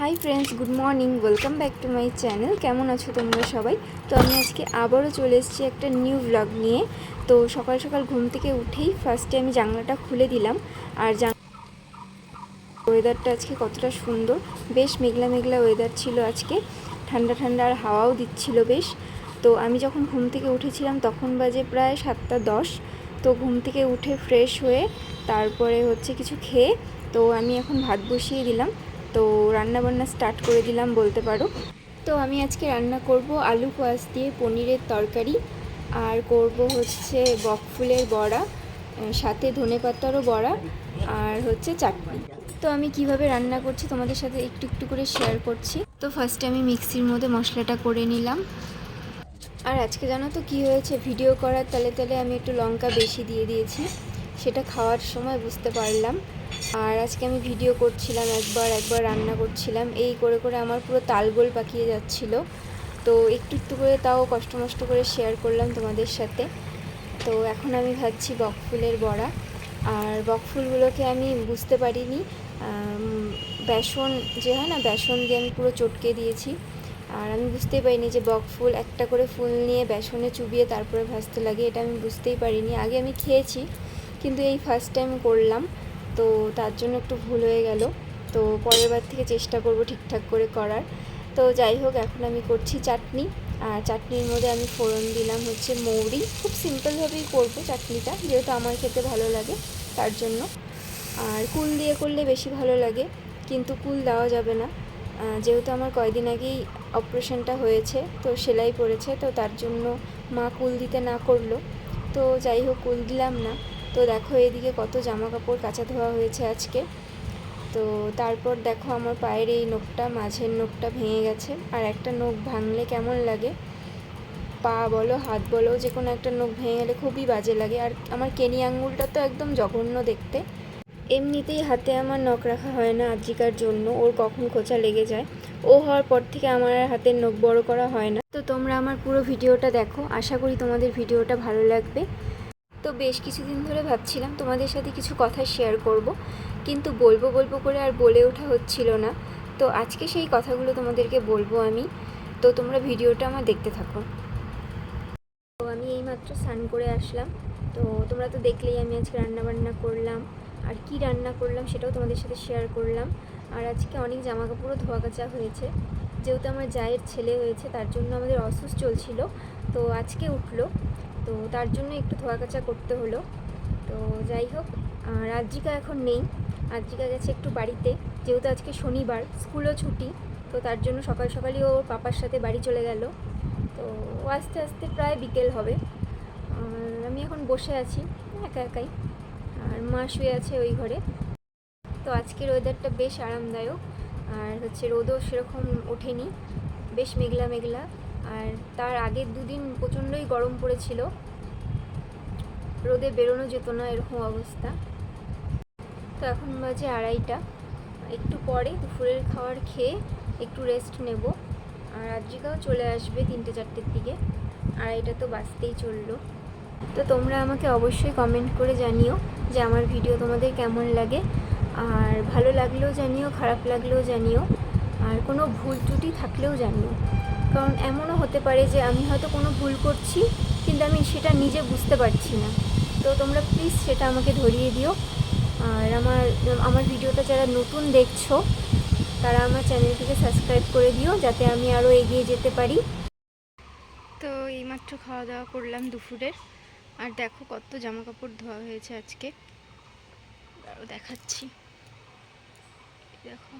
Hi friends good morning welcome back to my channel কেমন আছো তোমরা সবাই? তো আমি আজকে আবারও চলে এসেছি একটা নিউ ব্লগ নিয়ে। তো সকাল সকাল ঘুম থেকে উঠেই ফার্স্টে আমি জানলাটা খুলে দিলাম। আর ওয়েদারটা আজকে কতটা সুন্দর। বেশ মেঘলা মেঘলা ওয়েদার ছিল আজকে। ঠান্ডা ঠান্ডা আর হাওয়াও দিচ্ছিল বেশ। তো আমি যখন ঘুম থেকে উঠেছিলাম তখন বাজে প্রায় সাতটা দশ। তো ঘুম থেকে উঠে ফ্রেশ হয়ে তারপরে হচ্ছে কিছু খেয়ে, তো আমি এখন ভাত বসিয়ে দিলাম। তো রান্না বান্না স্টার্ট করে দিলাম বলতে পারো। তো আমি আজকে রান্না করব আলু কোয়াশ দিয়ে পনিরের তরকারি আর করব হচ্ছে বকফুলের বড়া সাথে ধনে পাতারও বড়া আর হচ্ছে চাটনি। তো আমি কীভাবে রান্না করছি তোমাদের সাথে একটু একটু করে শেয়ার করছি। তো ফার্স্টে আমি মিক্সির মধ্যে মশলাটা করে নিলাম। আর আজকে জানো তো কী হয়েছে? ভিডিও করার তালে তালে আমি একটু লঙ্কা বেশি দিয়ে দিয়েছি। সেটা খাওয়ার সময় বুঝতে পারলাম। আর আজকে আমি ভিডিও করছিলাম একবার একবার রান্না করছিলাম। এই করে করে আমার পুরো তালগোল পাকিয়ে যাচ্ছিল। তো একটু একটু করে তাও কষ্ট, মষ্ট করে শেয়ার করলাম তোমাদের সাথে। তো এখন আমি ভাবছি বকফুলের বড়া। আর বকফুলগুলোকে আমি বুঝতে পারিনি। বেসন যে হয় না, বেসন দিয়ে আমি পুরো চটকে দিয়েছি। আর আমি বুঝতেই পারিনি যে বক ফুল একটা করে ফুল নিয়ে বেসনে চুবিয়ে তারপরে ভাজতে লাগে, এটা আমি বুঝতেই পারিনি। আগে আমি খেয়েছি কিন্তু এই ফার্স্ট টাইম করলাম, তো তার জন্য একটু ভুল হয়ে গেল। তো পরের বার থেকে চেষ্টা করব ঠিকঠাক করে করার। তো যাই হোক, এখন আমি করছি চাটনি। আর চাটনির মধ্যে আমি ফোড়ন দিলাম হচ্ছে মৌরি। খুব সিম্পলভাবেই করব চাটনিটা, যেহেতু আমার খেতে ভালো লাগে তার জন্য। আর কুল দিয়ে করলে বেশি ভালো লাগে, কিন্তু কুল দেওয়া যাবে না। যেহেতু আমার কয়দিন আগেই অপারেশনটা হয়েছে, তো সেলাই পড়েছে, তো তার জন্য মা কুল দিতে না করল। তো যাই হোক, কুল দিলাম না। তো দেখো এদিকে কত জামা কাপড় কাঁচা ধোয়া হয়েছে আজকে। তো তারপর দেখো আমার পায়ের এই নখটা, মাঝের নখটা ভেঙে গেছে। আর একটা নখ ভাঙলে কেমন লাগে? পা বলো, হাত বলো, যে কোনো একটা নখ ভেঙে গেলে খুবই বাজে লাগে। আর আমার কেনি আঙ্গুলটা তো একদম জঘন্য দেখতে। এমনিতেই হাতে আমার নখ রাখা হয় না আজিকার জন্য, ওর কখন খোঁচা লেগে যায়। ও হওয়ার পর থেকে আমার আর হাতের নখ বড় করা হয় না। তো তোমরা আমার পুরো ভিডিওটা দেখো। আশা করি তোমাদের ভিডিওটা ভালো লাগবে। তো বেশ কিছুদিন ধরে ভাবছিলাম তোমাদের সাথে কিছু কথা শেয়ার করব। কিন্তু বলব বলব করে আর বলে ওঠা হচ্ছিল না। তো আজকে সেই কথাগুলো তোমাদেরকে বলব আমি। তো তোমরা ভিডিওটা আমার দেখতে থাকো। তো আমি এইমাত্র স্নান করে আসলাম। তো তোমরা তো দেখলেই আমি আজকে রান্না বান্না করলাম। আর কি রান্না করলাম সেটাও তোমাদের সাথে শেয়ার করলাম। আর আজকে অনেক জামা কাপড়ও ধোয়া কাচা হয়েছে। যেহেতু আমার জায়ের ছেলে হয়েছে, তার জন্য আমাদের অসুস্থ চলছিল। তো আজকে উঠল। তো তার জন্য একটু ধোয়া কাচা করতে হলো। তো যাই হোক আদ্রিকা এখন নেই। আদ্রিকা গেছে একটু বাড়িতে। যেহেতু আজকে শনিবার, স্কুলও ছুটি, তো তার জন্য সকাল সকালই ও পাপার সাথে বাড়ি চলে গেল। তো ও আস্তে আস্তে প্রায় বিকেল হবে। আমি এখন বসে আছি, একা একাই। আর মা শুয়ে আছে ওই ঘরে। তো আজকের ওয়েদারটা বেশ আরামদায়ক। আর হচ্ছে রোদও সেরকম ওঠেনি। বেশ মেঘলা মেঘলা। আর তার আগের দুদিন প্রচণ্ডই গরম পড়েছিল। রোদে বেরোনো যেত না, এরকম অবস্থা। তো এখন বাজে আড়াইটা। একটু পরে দুপুরের খাবার খেয়ে একটু রেস্ট নেব। আর আদ্রিকাও চলে আসবে তিনটে চারটের দিকে। আড়াইটা তো বাঁচতেই চলল। তো তোমরা আমাকে অবশ্যই কমেন্ট করে জানিও যে আমার ভিডিও তোমাদের কেমন লাগে। আর ভালো লাগলেও জানিও, খারাপ লাগলেও জানিও। আর কোনো ভুল ত্রুটি থাকলেও জানিও। কারণ এমনও হতে পারে যে আমি হয়তো কোনো ভুল করছি, কিন্তু আমি সেটা নিজে বুঝতে পারছি না। তো তোমরা প্লিজ সেটা আমাকে ধরিয়ে দিও। আর আমার আমার ভিডিওটা যারা নতুন দেখছ, তারা আমার চ্যানেলটিকে সাবস্ক্রাইব করে দিও, যাতে আমি আরও এগিয়ে যেতে পারি। তো এইমাত্র খাওয়া দাওয়া করলাম দুপুরের। আর দেখো কত জামা কাপড় ধোয়া হয়েছে আজকে। আরও দেখাচ্ছি। দেখো।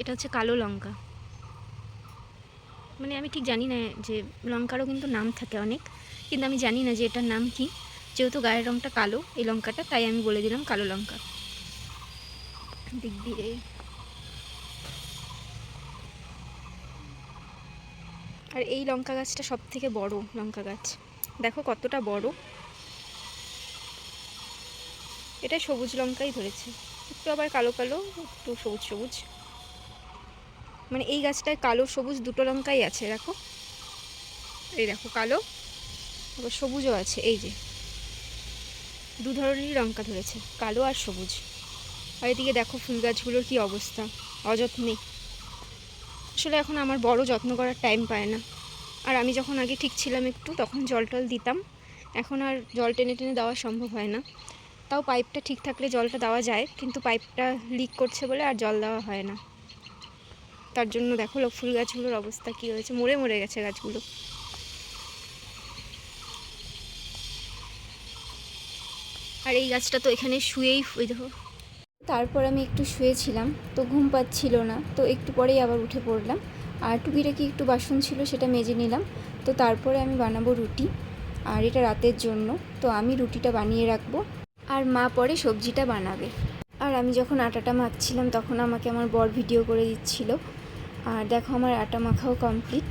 এটা হচ্ছে কালো লঙ্কা। মানে আমি ঠিক জানি না যে লঙ্কারও কিন্তু নাম থাকে অনেক, কিন্তু আমি জানি না যে এটার নাম কি। যেহেতু গায়ের রঙটা কালো এই লঙ্কাটা, তাই আমি বলে দিলাম কালো লঙ্কা। দিক দিয়ে। আর এই লঙ্কা গাছটা সব থেকে বড় লঙ্কা গাছ। দেখো কতটা বড়। এটা সবুজ লঙ্কাই ধরেছে। একটু আবার কালো কালো, একটু সবুজ সবুজ। মানে এই গাছটায় কালো, সবুজ দুটো লঙ্কাই আছে, দেখো। এই দেখো, কালো, আবার সবুজও আছে, এই যে। দু ধরনেরই লঙ্কা ধরেছে, কালো আর সবুজ। আর এদিকে দেখো ফুল গাছগুলোর কী অবস্থা, অযত্নে। আসলে এখন আমার বড় যত্ন করার টাইম পায় না। আর আমি যখন আগে ঠিক ছিলাম একটু, তখন জল টল দিতাম। এখন আর জল টেনে টেনে দেওয়া সম্ভব হয় না। তাও পাইপটা ঠিক থাকলে জলটা দেওয়া যায়, কিন্তু পাইপটা লিক করছে বলে আর জল দেওয়া হয় না। তার জন্য দেখো ফুল গাছগুলোর অবস্থা কী হয়েছে? মরে মরে গেছে গাছগুলো। আর এই গাছটা তো এখানে শুয়েই ওই দেখো। তারপর আমি একটু শুয়েছিলাম, তো ঘুম পাচ্ছিল না, তো একটু পরেই আবার উঠে পড়লাম। আর টুকিটাকি একটু বাসন ছিল সেটা মেজে নিলাম, তো তারপরে আমি বানাবো রুটি, আর এটা রাতের জন্য, তো আমি রুটিটা বানিয়ে রাখব, আর মা পরে সবজিটা বানাবে। আর আমি যখন আটাটা মাখছিলাম, তখন আমাকে আমার বর ভিডিও করে দিচ্ছিল আর দেখো আমার আটা মাখাও কমপ্লিট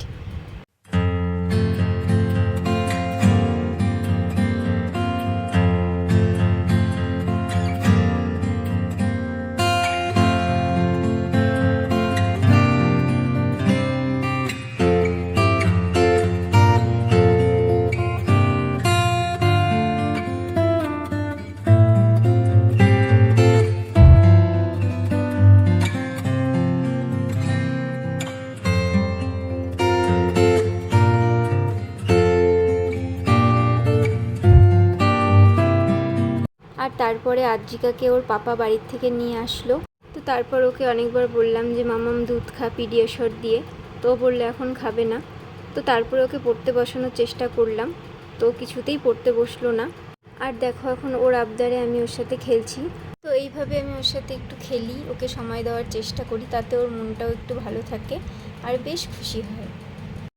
আর তারপরে আদ্রিকাকে ওর পাপা বাড়ির থেকে নিয়ে আসলো। তো তারপর ওকে অনেকবার বললাম যে, মামাম দুধ খা পিডিয়াশর দিয়ে। তো বলল, এখন খাবে না। তো তারপরে ওকে পড়তে বসানোর চেষ্টা করলাম। তো কিছুতেই পড়তে বসল না। আর দেখো, এখন ওর আবদারে আমি ওর সাথে খেলছি। তো এইভাবে আমি ওর সাথে একটু খেলি, ওকে সময় দেওয়ার চেষ্টা করি, তাতে ওর মনটাও একটু ভালো থাকে, আর বেশ খুশি হয়।